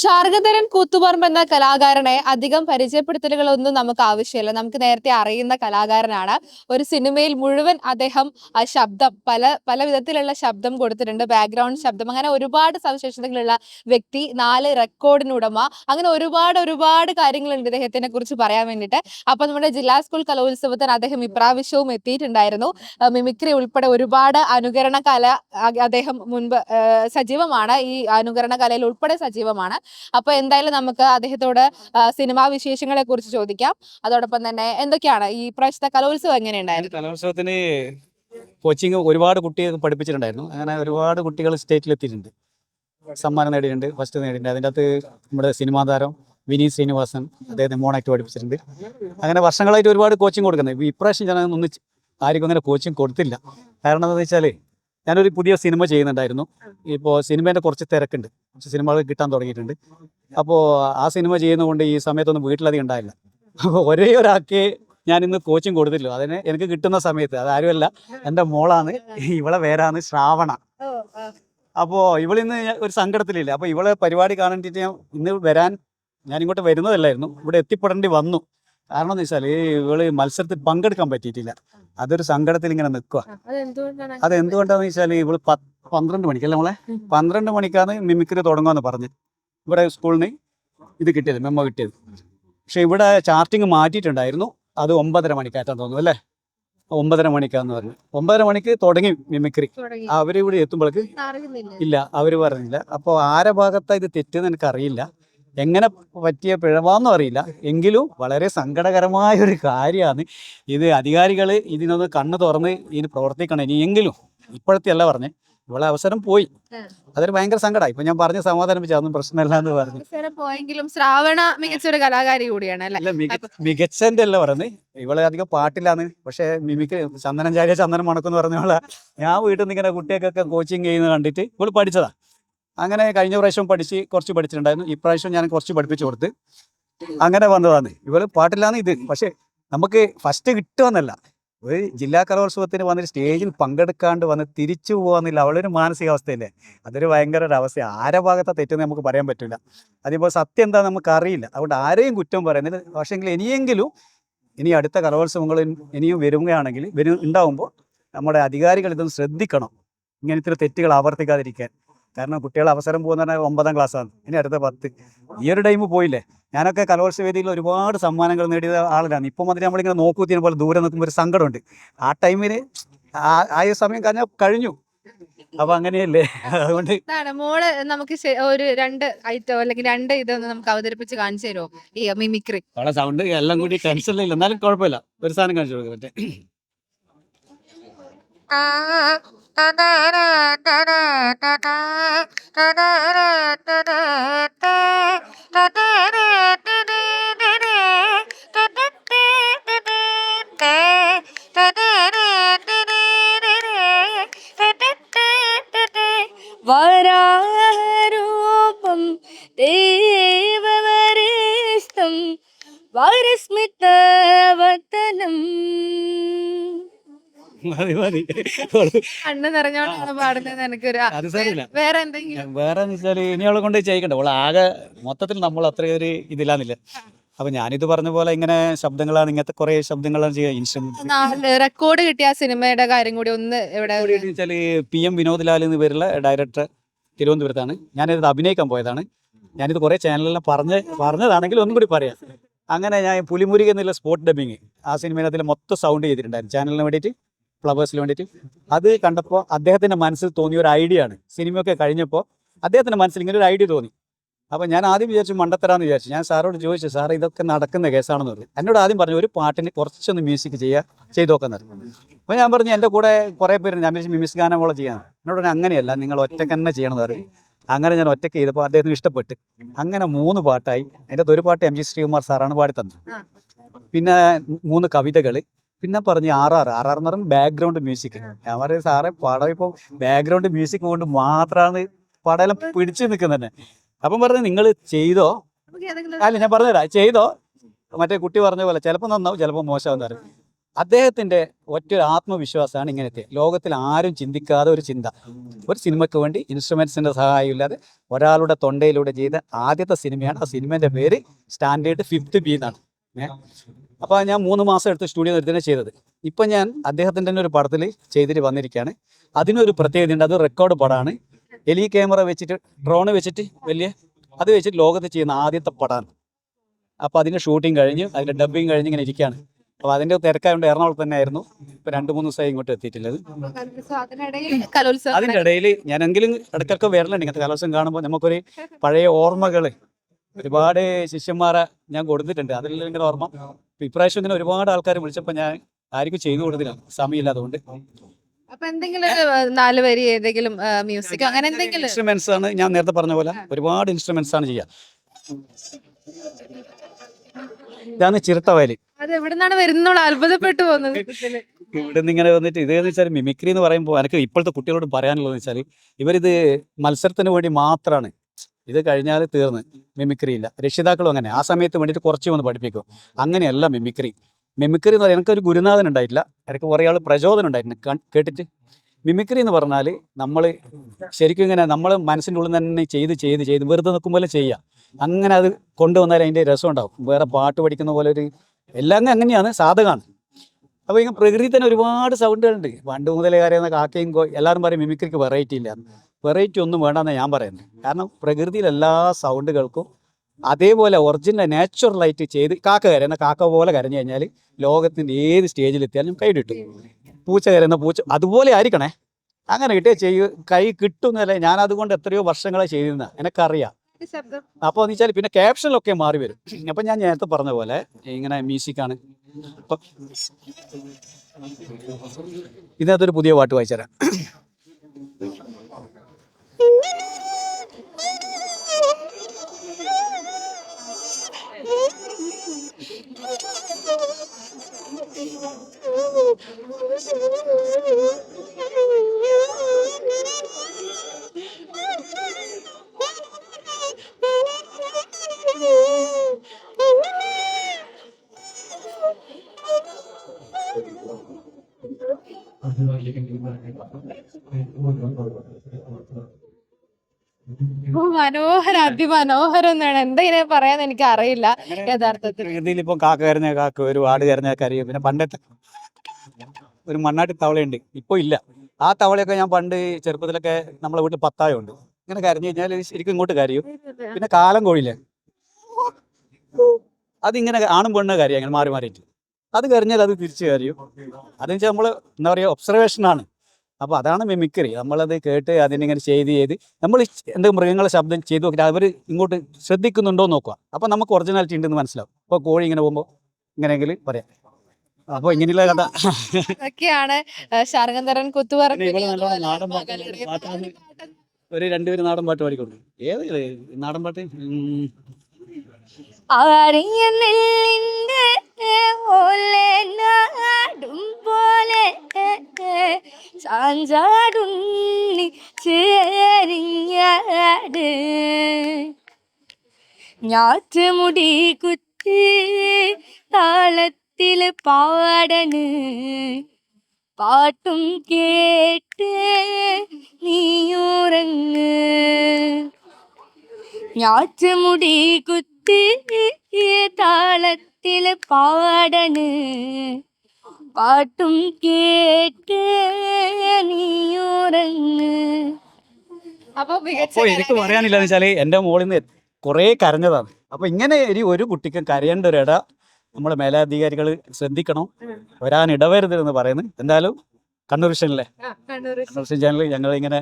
ശാർഗധരൻ കൂത്തുപറമ്പ് എന്ന കലാകാരനെ അധികം പരിചയപ്പെടുത്തലുകളൊന്നും നമുക്ക് ആവശ്യമില്ല. നമുക്ക് നേരത്തെ അറിയുന്ന കലാകാരനാണ്. ഒരു സിനിമയിൽ മുഴുവൻ അദ്ദേഹം ആ ശബ്ദം പല പല വിധത്തിലുള്ള ശബ്ദം കൊടുത്തിട്ടുണ്ട്. ബാക്ക്ഗ്രൗണ്ട് ശബ്ദം അങ്ങനെ ഒരുപാട് സവിശേഷതകളുള്ള വ്യക്തി നാല് റെക്കോർഡിനുടമ അങ്ങനെ ഒരുപാട് ഒരുപാട് കാര്യങ്ങളുണ്ട് ഇദ്ദേഹത്തിനെ കുറിച്ച് പറയാൻ വേണ്ടിയിട്ട്. അപ്പൊ നമ്മുടെ ജില്ലാ സ്കൂൾ കലോത്സവത്തിന് അദ്ദേഹം ഇപ്രാവശ്യവും എത്തിയിട്ടുണ്ടായിരുന്നു. മിമിക്രി ഉൾപ്പെടെ ഒരുപാട് അനുകരണ കല അദ്ദേഹം മുൻപ് സജീവമാണ്. ഈ അനുകരണ കലയിൽ ഉൾപ്പെടെ സജീവമാണ്. അപ്പൊ എന്തായാലും നമുക്ക് അദ്ദേഹത്തോട് സിനിമാ വിശേഷങ്ങളെ കുറിച്ച് ചോദിക്കാം. അതോടൊപ്പം തന്നെ എന്തൊക്കെയാണ് ഈ പ്രാവശ്യത്തെ കലോത്സവം എങ്ങനെയുണ്ടായിരുന്നു കോച്ചിങ് ഒരുപാട് കുട്ടികൾ പഠിപ്പിച്ചിട്ടുണ്ടായിരുന്നു. അങ്ങനെ ഒരുപാട് കുട്ടികൾ സ്റ്റേറ്റിലെത്തിയിട്ടുണ്ട് സമ്മാനം നേടിയിട്ടുണ്ട് ഫസ്റ്റ് നേടിയിട്ടുണ്ട്. അതിന്റെ അകത്ത് നമ്മുടെ സിനിമാ താരം വിനീത് ശ്രീനിവാസൻ അദ്ദേഹത്തെ മോണാക്ട് പഠിപ്പിച്ചിട്ടുണ്ട്. അങ്ങനെ വർഷങ്ങളായിട്ട് ഒരുപാട് കോച്ചിങ് കൊടുക്കുന്നത് ഇപ്രാവശ്യം ഞാൻ ഒന്ന് ആർക്കും അങ്ങനെ കോച്ചിങ് കൊടുത്തില്ല. കാരണം എന്താണെന്ന് വെച്ചാൽ ഞാനൊരു പുതിയ സിനിമ ചെയ്യുന്നുണ്ടായിരുന്നു. ഇപ്പോൾ സിനിമേന്റെ കുറച്ച് തിരക്കുണ്ട്. കുറച്ച് സിനിമകൾ കിട്ടാൻ തുടങ്ങിയിട്ടുണ്ട്. അപ്പോൾ ആ സിനിമ ചെയ്യുന്നതുകൊണ്ട് ഈ സമയത്തൊന്നും വീട്ടിലധികം ഉണ്ടായില്ല. അപ്പോൾ ഒരേ ഒരാൾക്ക് ഞാൻ ഇന്ന് കോച്ചിങ് കൊടുത്തില്ലോ അതിന് എനിക്ക് കിട്ടുന്ന സമയത്ത് അത് ആരുമല്ല എന്റെ മോളാണ് ഇവളെ പേരാണ് ശ്രാവണ. അപ്പോൾ ഇവളിന്ന് ഒരു സങ്കടത്തിലില്ല. അപ്പോൾ ഇവളെ പരിപാടി കാണേണ്ടിട്ട് ഞാൻ ഇന്ന് വരാൻ ഞാൻ ഇങ്ങോട്ട് വരുന്നതല്ലായിരുന്നു. ഇവിടെ എത്തിപ്പെടേണ്ടി വന്നു. കാരണം എന്ന് വെച്ചാൽ ഇവൾ മത്സരത്തിൽ പങ്കെടുക്കാൻ പറ്റിയിട്ടില്ല. അതൊരു സങ്കടത്തിൽ ഇങ്ങനെ നിൽക്കുക അത് എന്തുകൊണ്ടാന്ന് വെച്ചാൽ ഇവൾ പന്ത്രണ്ട് മണിക്കല്ലേ നമ്മളെ. പന്ത്രണ്ട് മണിക്കാണ് മിമിക്രി തുടങ്ങുമെന്ന് പറഞ്ഞ്. ഇവിടെ സ്കൂളിൽ നിന്ന് ഇത് കിട്ടിയത് മെമ്മോ കിട്ടിയത്. പക്ഷെ ഇവിടെ ചാർട്ടിങ് മാറ്റിയിട്ടുണ്ടായിരുന്നു. അത് ഒമ്പതര മണിക്കാറ്റാന്ന് തോന്നുന്നു അല്ലേ? ഒമ്പതര മണിക്കാന്ന് പറഞ്ഞു. ഒമ്പതര മണിക്ക് തുടങ്ങി മിമിക്രി. അവരിവിടെ എത്തുമ്പോഴേക്ക് ഇല്ല അവർ പറഞ്ഞില്ല. അപ്പോൾ ആരെ ഭാഗത്താ ഇത് തെറ്റെന്ന് എനിക്ക് അറിയില്ല എങ്ങനെ പറ്റിയ പിഴവാന്നും അറിയില്ല. എങ്കിലും വളരെ സങ്കടകരമായ ഒരു കാര്യമാണ്. ഇത് അധികാരികൾ ഇതിനൊന്ന് കണ്ണ് തുറന്ന് ഇതിന് പ്രവർത്തിക്കണം ഇനി എങ്കിലും. ഇപ്പോഴത്തെ അല്ല പറഞ്ഞേ. ഇവളെ അവസരം പോയി. അതൊരു ഭയങ്കര സങ്കടമായി ഇപ്പൊ ഞാൻ പറഞ്ഞ സമാധാനിപ്പിച്ചു അതൊന്നും പ്രശ്നമല്ല എന്ന് പറഞ്ഞു പോയെങ്കിലും ശ്രാവണ മികച്ച ഒരു കലാകാരി കൂടിയാണ് അല്ലെ? അല്ല മിക മികച്ചന്റെ അല്ല പറയുന്നത് ഇവളെ അധികം പാട്ടില്ലാന്ന്. പക്ഷെ മിമിക്ക് ചന്ദനം ചാരിയ ചന്ദനം മണക്കെന്ന് പറഞ്ഞോളാം ഞാൻ വീട്ടിൽ നിന്ന് ഇങ്ങനെ കുട്ടികൾക്കൊക്കെ കോച്ചിങ് ചെയ്യുന്നത് കണ്ടിട്ട് ഇവൾ പഠിച്ചതാ. അങ്ങനെ കഴിഞ്ഞ പ്രാവശ്യം പഠിച്ച് കുറച്ച് പഠിച്ചിട്ടുണ്ടായിരുന്നു. ഈ പ്രാവശ്യം ഞാൻ കുറച്ച് പഠിപ്പിച്ചു കൊടുത്ത് അങ്ങനെ വന്നതാണ് ഇവർ പാട്ടില്ലാന്ന് ഇത്. പക്ഷെ നമുക്ക് ഫസ്റ്റ് കിട്ടുമെന്നല്ല ഒരു ജില്ലാ കലോത്സവത്തിന് വന്നിട്ട് സ്റ്റേജിൽ പങ്കെടുക്കാണ്ട് വന്ന് തിരിച്ചു പോകാന്നില്ല അവളൊരു മാനസികാവസ്ഥയല്ലേ? അതൊരു ഭയങ്കര ഒരു അവസ്ഥ ആരെ ഭാഗത്താ തെറ്റെന്ന് നമുക്ക് പറയാൻ പറ്റില്ല അതിപ്പോൾ സത്യം എന്താ നമുക്ക് അറിയില്ല. അതുകൊണ്ട് ആരെയും കുറ്റം പറയുന്നില്ല. പക്ഷേങ്കിൽ ഇനിയെങ്കിലും ഇനി അടുത്ത കലോത്സവങ്ങൾ ഇനിയും വരുകയാണെങ്കിൽ വരും ഉണ്ടാവുമ്പോൾ നമ്മുടെ അധികാരികൾ ഇതൊന്ന് ശ്രദ്ധിക്കണം. ഇങ്ങനത്തെ തെറ്റുകൾ ആവർത്തിക്കാതിരിക്കാൻ. കാരണം കുട്ടികൾ അവസരം പോകുന്ന പറഞ്ഞാൽ ഒമ്പതാം ക്ലാസ്സാണ് ഇനി അടുത്ത പത്ത്. ഈ ഒരു ടൈം പോയില്ലേ? ഞാനൊക്കെ കലോത്സവ വേദിയിൽ ഒരുപാട് സമ്മാനങ്ങൾ നേടിയ ആളാണ്. ഇപ്പം മുതൽ നമ്മളിങ്ങനെ നോക്കൂത്തിനെ പോലെ ദൂരെ നിൽക്കുമ്പോൾ ഒരു സങ്കടമുണ്ട്. ആ ടൈമിന് ആ ആ ഒരു സമയം കഴിഞ്ഞാൽ കഴിഞ്ഞു. അപ്പൊ അങ്ങനെയല്ലേ? അതുകൊണ്ട് മോൾ നമുക്ക് ഒരു രണ്ട് ഐറ്റം അല്ലെങ്കിൽ രണ്ട് ഇതൊന്ന് നമുക്ക് അവതരിപ്പിച്ച് കാണിച്ചു തരുമോ? ഈ മിമിക്രി അവിടെ സൗണ്ട് എല്ലാം കൂടി ടെൻഷൻ ഇല്ല. എന്നാലും കുഴപ്പമില്ല. ഒരു സാധനം കാണിച്ചു കൊടുക്കാം മറ്റേ വരാഹരൂപം ദേവവരിഷ്ടം വരസ്മിതവതനം മതി മതി. കണ്ണ് നിറഞ്ഞോണ്ടാണ് പാടുന്നത് എനിക്കൊരു അത് സാരില്ല വേറെ എന്തെങ്കിലും? വേറെ എന്ന് വെച്ചാൽ ഇനി അവളെ കൊണ്ട് ചെയ്യിക്കണ്ട. അവൾ ആകെ മൊത്തത്തിൽ നമ്മൾ അത്രയും ഒരു ഇതില്ലാന്നില്ല അപ്പൊ ഞാനിത് പറഞ്ഞ പോലെ ഇങ്ങനെ ശബ്ദങ്ങളാണ് ഇങ്ങനത്തെ കുറെ ശബ്ദങ്ങളാണ് ചെയ്യുക. ഇൻസ്ട്രുമെന്റ് റെക്കോർഡ് കിട്ടിയ സിനിമയുടെ കാര്യം കൂടി ഒന്ന് ഇവിടെ വെച്ചാൽ പി എം വിനോദ് ലാൽ എന്ന് പേരുള്ള ഡയറക്ടർ തിരുവനന്തപുരത്താണ്. ഞാനിത് അഭിനയിക്കാൻ പോയതാണ്. ഞാനിത് കുറെ ചാനലിലെല്ലാം പറഞ്ഞ് പറഞ്ഞതാണെങ്കിൽ ഒന്നും കൂടി പറയാം. അങ്ങനെ ഞാൻ പുലിമുരുക എന്നുള്ള സ്പോട്ട് ഡബിങ് ആ സിനിമയിനകത്തിൽ മൊത്തം സൗണ്ട് ചെയ്തിട്ടുണ്ടായിരുന്നു. ചാനലിന് വേണ്ടിയിട്ട് ഫ്ലവേഴ്സിന് വേണ്ടിയിട്ട്. അത് കണ്ടപ്പോൾ അദ്ദേഹത്തിന്റെ മനസ്സിൽ തോന്നിയ ഒരു ഐഡിയ ആണ്. സിനിമയൊക്കെ കഴിഞ്ഞപ്പോൾ അദ്ദേഹത്തിന്റെ മനസ്സിൽ ഇങ്ങനെ ഒരു ഐഡിയ തോന്നി. അപ്പോൾ ഞാൻ ആദ്യം വിചാരിച്ചു മണ്ടത്തരാന്ന് വിചാരിച്ചു. ഞാൻ സാറോട് ചോദിച്ചു സാർ ഇതൊക്കെ നടക്കുന്ന കേസാണെന്ന് പറഞ്ഞു. എന്നോട് ആദ്യം പറഞ്ഞു ഒരു പാട്ടിന് കുറച്ചൊന്ന് മ്യൂസിക് ചെയ്യുക ചെയ്തു നോക്കുന്നത് അപ്പോൾ ഞാൻ പറഞ്ഞു എന്റെ കൂടെ കുറേ പേര് ഞാൻ വിചാരിച്ചു മിമിസ് പോലെ ചെയ്യാൻ എന്നോട് പറഞ്ഞു അങ്ങനെയല്ല നിങ്ങൾ ഒറ്റയ്ക്ക് തന്നെ ചെയ്യണമെന്ന് പറയും അങ്ങനെ ഞാൻ ഒറ്റയ്ക്ക് ചെയ്തപ്പോൾ അദ്ദേഹത്തിന് ഇഷ്ടപ്പെട്ട്. അങ്ങനെ മൂന്ന് പാട്ടായി. അതിന്റെ ഒരു പാട്ട് എം ജി ശ്രീകുമാർ സാറാണ് പാടി തന്നത് പിന്നെ മൂന്ന് കവിതകൾ പിന്നെ പറഞ്ഞു ആർ ആർ. ആർ ആർ എന്ന് പറയുമ്പോൾ ബാക്ക്ഗ്രൗണ്ട് മ്യൂസിക് ഞാൻ പറയും സാറേ പടം. ഇപ്പോൾ ബാക്ക്ഗ്രൗണ്ട് മ്യൂസിക് കൊണ്ട് മാത്രമാണ് പടം പിടിച്ചു നിൽക്കുന്നത്. തന്നെ അപ്പം പറഞ്ഞു നിങ്ങൾ ചെയ്തോ? അല്ല ഞാൻ പറഞ്ഞുതരാം. ചെയ്തോ? മറ്റേ കുട്ടി പറഞ്ഞ പോലെ ചിലപ്പോൾ നന്നാവും ചിലപ്പോൾ മോശമാവും തരും അദ്ദേഹത്തിന്റെ ഒറ്റ ആത്മവിശ്വാസമാണ് ഇങ്ങനത്തെ. ലോകത്തിൽ ആരും ചിന്തിക്കാതെ ഒരു ചിന്ത. ഒരു സിനിമയ്ക്ക് വേണ്ടി ഇൻസ്ട്രുമെന്റ്സിന്റെ സഹായം ഇല്ലാതെ ഒരാളുടെ തൊണ്ടയിലൂടെ ചെയ്ത ആദ്യത്തെ സിനിമയാണ്. ആ സിനിമേന്റെ പേര് സ്റ്റാൻഡേർഡ് ഫിഫ്ത്ത് ബി എന്നാണ്. അപ്പോൾ ഞാൻ മൂന്ന് മാസം എടുത്ത് സ്റ്റുഡിയോ നിർത്തിനെ ചെയ്തത്. ഇപ്പം ഞാൻ അദ്ദേഹത്തിന്റെ തന്നെ ഒരു പടത്തിൽ ചെയ്തിട്ട് വന്നിരിക്കുകയാണ് അതിനൊരു പ്രത്യേകതയുണ്ട് അത് റെക്കോർഡ് പടമാണ് എലി ക്യാമറ വെച്ചിട്ട് ഡ്രോൺ വെച്ചിട്ട് വലിയ അത് വെച്ചിട്ട് ലോകത്ത് ചെയ്യുന്ന ആദ്യത്തെ പടമാണ് അപ്പോൾ അതിന്റെ ഷൂട്ടിംഗ് കഴിഞ്ഞ് അതിന്റെ ഡബ്ബിങ് കഴിഞ്ഞ് ഇങ്ങനെ ഇരിക്കുകയാണ് അപ്പോൾ അതിന്റെ തിരക്കായതുകൊണ്ട് എറണാകുളത്ത് തന്നെ ആയിരുന്നു. ഇപ്പൊ രണ്ട് മൂന്ന് ദിവസമായി ഇങ്ങോട്ട് കലോത്സവം അതിന്റെ ഇടയിൽ ഞാനെങ്കിലും ഇടയ്ക്കൊക്കെ വരലുണ്ട്. ഇങ്ങനത്തെ കലോത്സവം കാണുമ്പോൾ നമുക്കൊരു പഴയ ഓർമ്മകൾ ഒരുപാട് ശിഷ്യന്മാരെ ഞാൻ കൊടുത്തിട്ടുണ്ട്. അതിൽ ഇങ്ങനെ ഓർമ്മ. ഇപ്രാവശ്യം ഇങ്ങനെ ഒരുപാട് ആൾക്കാർ വിളിച്ചപ്പോൾ ഞാൻ ആർക്കും ചെയ്തു കൊടുത്തില്ല. സമയമില്ല അതുകൊണ്ട്. അപ്പൊ എന്തെങ്കിലും നാല് വരി ഏതെങ്കിലും മ്യൂസിക് അങ്ങനെ എന്തെങ്കിലും ഇൻസ്ട്രുമെന്റ്സ് ആണ് ഞാൻ നേരത്തെ പറഞ്ഞ പോലെ ഒരുപാട് ഇൻസ്ട്രുമെന്റ്സ് ആണ് ചെയ്യാ. ഇതാണ് ചിരട്ടവയൽ അത് എവിടുന്നാണ് അത്ഭുതപ്പെട്ടു പോകുന്നത്. ഇവിടെ നിന്ന് ഇങ്ങനെ വന്നിട്ട് ഇതെന്ന് വെച്ചാൽ മിമിക്രി എന്ന് പറയുമ്പോൾ എനിക്ക് ഇപ്പോഴത്തെ കുട്ടികളോട് പറയാനുള്ളതെന്ന് വെച്ചാൽ ഇവരിത് മത്സരത്തിന് വേണ്ടി മാത്രമാണ് ഇത് കഴിഞ്ഞാൽ തീർന്ന്. മിമിക്രി ഇല്ല. രക്ഷിതാക്കളും അങ്ങനെ. ആ സമയത്ത് വേണ്ടിയിട്ട് കുറച്ച് വന്ന് പഠിപ്പിക്കും. അങ്ങനെയല്ല മിമിക്രി മിമിക്രി എന്ന് പറയുന്നത് എനിക്കൊരു ഗുരുനാഥൻ ഉണ്ടായിട്ടില്ല. എനിക്ക് കുറേ ആൾ പ്രചോദനം ഉണ്ടായിരുന്നു കേട്ടിട്ട്. മിമിക്രി എന്ന് പറഞ്ഞാൽ നമ്മൾ ശരിക്കും ഇങ്ങനെ നമ്മൾ മനസ്സിന്റെ ഉള്ളിൽ തന്നെ ചെയ്ത് ചെയ്ത് ചെയ്ത് വെറുതെ നിൽക്കുമ്പോൾ ചെയ്യുക അങ്ങനെ അത് കൊണ്ടുവന്നാൽ അതിന്റെ രസം ഉണ്ടാവും. വേറെ പാട്ട് പഠിക്കുന്ന പോലെ ഒരു എല്ലാം അങ്ങനെയാണ്. സാധകമാണ്. അപ്പോൾ ഇങ്ങനെ പ്രകൃതി തന്നെ ഒരുപാട് സൗണ്ടുകളുണ്ട് പണ്ട് മുതലേ കാര്യം കാക്കയും എല്ലാവരും പറയും മിമിക്രിക്ക് വെറൈറ്റി ഇല്ല. വെറൈറ്റി ഒന്നും വേണ്ടെന്ന് ഞാൻ പറയുന്നത്. കാരണം പ്രകൃതിയിൽ എല്ലാ സൗണ്ടുകൾക്കും അതേപോലെ ഒറിജിനൽ നാച്ചുറലായിട്ട് ചെയ്ത് കാക്ക കരയുന്ന കാക്ക പോലെ കരഞ്ഞു കഴിഞ്ഞാൽ ലോകത്തിന്റെ ഏത് സ്റ്റേജിലെത്തിയാലും കൈ കിട്ടും. പൂച്ച കരയുന്ന പൂച്ച അതുപോലെ ആയിരിക്കണേ. അങ്ങനെ കിട്ടിയ ചെയ്യുക കൈ കിട്ടുന്നല്ലേ ഞാൻ അതുകൊണ്ട് എത്രയോ വർഷങ്ങളെ ചെയ്തിരുന്ന എനിക്കറിയാം. അപ്പോൾ എന്ന് വെച്ചാൽ പിന്നെ ക്യാപ്ഷനിലൊക്കെ മാറി വരും. അപ്പം ഞാൻ നേരത്തെ പറഞ്ഞ പോലെ ഇങ്ങനെ മ്യൂസിക്കാണ്. അപ്പം ഇതിനകത്തൊരു പുതിയ പാട്ട് 아, 대박이 이게 뭔가 아닐까? 네, 그건 연결 같아요. മനോഹരം അതിമനോഹരം എന്നാണ് എന്താ ഇങ്ങനെ പറയാന്ന് എനിക്ക് അറിയില്ല യഥാർത്ഥത്തിൽ. പ്രകൃതിയിൽ ഇപ്പൊ കാക്ക കരഞ്ഞ കാക്ക ഒരു ആട് കരഞ്ഞ കരയും പിന്നെ പണ്ടത്തെ ഒരു മണ്ണാട്ടി തവളയുണ്ട്. ഇപ്പൊ ഇല്ല. ആ തവളയൊക്കെ ഞാൻ പണ്ട് ചെറുപ്പത്തിലൊക്കെ നമ്മളെ വീട്ടിൽ പത്തായമുണ്ട് ഇങ്ങനെ കരഞ്ഞു കഴിഞ്ഞാൽ ശരിക്കും ഇങ്ങോട്ട് കരയും. പിന്നെ കാലം കോഴിയില്ലേ? അതിങ്ങനെ ആണും പെണ്ണ കാര്യം അങ്ങനെ മാറി മാറിയിട്ട്. അത് കരഞ്ഞാൽ അത് തിരിച്ചു കരയും. അതെന്ന് വെച്ചാൽ നമ്മൾ എന്താ പറയുക ഒബ്സർവേഷനാണ് അപ്പോൾ അതാണ് മിമിക്രി നമ്മളത് കേട്ട് അതിനിങ്ങനെ ചെയ്ത് ചെയ്ത് നമ്മൾ എന്തെങ്കിലും മൃഗങ്ങളെ ശബ്ദം ചെയ്ത് നോക്കിയിട്ട് അവർ ഇങ്ങോട്ട് ശ്രദ്ധിക്കുന്നുണ്ടോ നോക്കുക. അപ്പോൾ നമുക്ക് ഒറിജിനാലിറ്റി ഉണ്ടെന്ന് മനസ്സിലാവും. അപ്പോൾ കോഴി ഇങ്ങനെ പോകുമ്പോൾ ഇങ്ങനെയെങ്കിൽ പറയാം. അപ്പൊ ഇങ്ങനെയുള്ള കഥ. ഒക്കെയാണ് ശാർഗന്ധരൻ കുത്തുപറഞ്ഞ ഒരു രണ്ടുപേര് നാടൻ പാട്ട് പാടിക്കൊണ്ട്. ഏത്? നാടൻ പാട്ട്? ചാഞ്ചാടുണ്ണി ചേരിഞ്ഞാട്. ഞാറ്റുമുടി കുത്തി താളത്തിൽ പാടന് പാട്ടും കേട്ട് നീയുറങ്ങ്. ഞാറ്റുമുടി കുത്തി താളത്തിൽ പാടണ്. പാട്ടും കേട്ട് നീയുറങ്ങ് അപ്പൊ മികച്ച അപ്പോൾ എനിക്ക് പറയാനില്ലെന്ന് വെച്ചാൽ എന്റെ മോളിൽ നിന്ന് കുറേ കരഞ്ഞതാണ്. അപ്പോൾ ഇങ്ങനെ ഒരു ഒരു കുട്ടിക്കും കരയേണ്ട ഒരു ഇട മേലാധികാരികൾ മേലധികാരികൾ ശ്രദ്ധിക്കണം. വരാൻ ഇടവരുതെന്ന് പറയുന്നു എന്തായാലും കണ്ണൂർ വിഷനിലെ ആ, കണ്ണൂര് കണ്ണൂർ വിഷൻ ചാനലിൽ ഞങ്ങൾ ഇങ്ങനെ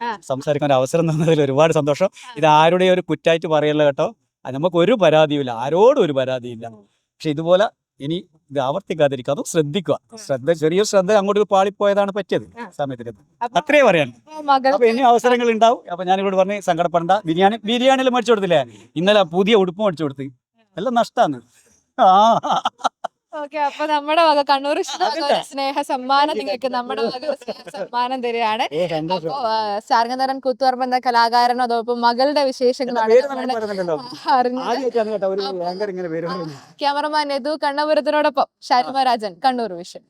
ആ. സംസാരിക്കാൻ ഒരു അവസരം തന്നതിൽ ഒരുപാട് സന്തോഷം. ഇത് ആരുടെയും ഒരു കുറ്റായിട്ട് പറയല്ല കേട്ടോ. അത് നമുക്ക് ഒരു പരാതിയും ഇല്ല ആരോടും ഒരു പരാതിയില്ല. പക്ഷെ ഇതുപോലെ ഇനി ഇത് ആവർത്തിക്കാതിരിക്കുക അതും ശ്രദ്ധിക്കുക. ശ്രദ്ധ ചെറിയ ശ്രദ്ധ അങ്ങോട്ട് പാളിപ്പോയതാണ് പറ്റിയത് സമയത്തിന്. അത്രേ പറയാൻ അപ്പൊ ഇനി അവസരങ്ങൾ ഉണ്ടാവും. അപ്പൊ ഞാനിവിടെ പറഞ്ഞ് സങ്കടപ്പെടണ്ട. ബിരിയാണി ബിരിയാണിയിൽ മേടിച്ചു കൊടുത്തില്ലേ? ഇന്നലെ പുതിയ ഉടുപ്പ് മേടിച്ചു കൊടുത്ത്. എല്ലാം നഷ്ടമാണ് ആ. ഓക്കെ അപ്പൊ നമ്മുടെ വക കണ്ണൂർ സ്നേഹ സമ്മാനം നിങ്ങൾക്ക് നമ്മുടെ വക സ്നേഹ സമ്മാനം തരികയാണ്. സാരംഗധരൻ കൂത്തുപറമ്പ് എന്ന കലാകാരനോ അതോടൊപ്പം മകളുടെ വിശേഷങ്ങളാണ് ക്യാമറമാൻ യദു കണ്ണപുരത്തിനോടൊപ്പം ഷാരിമ രാജൻ കണ്ണൂർ വിഷൻ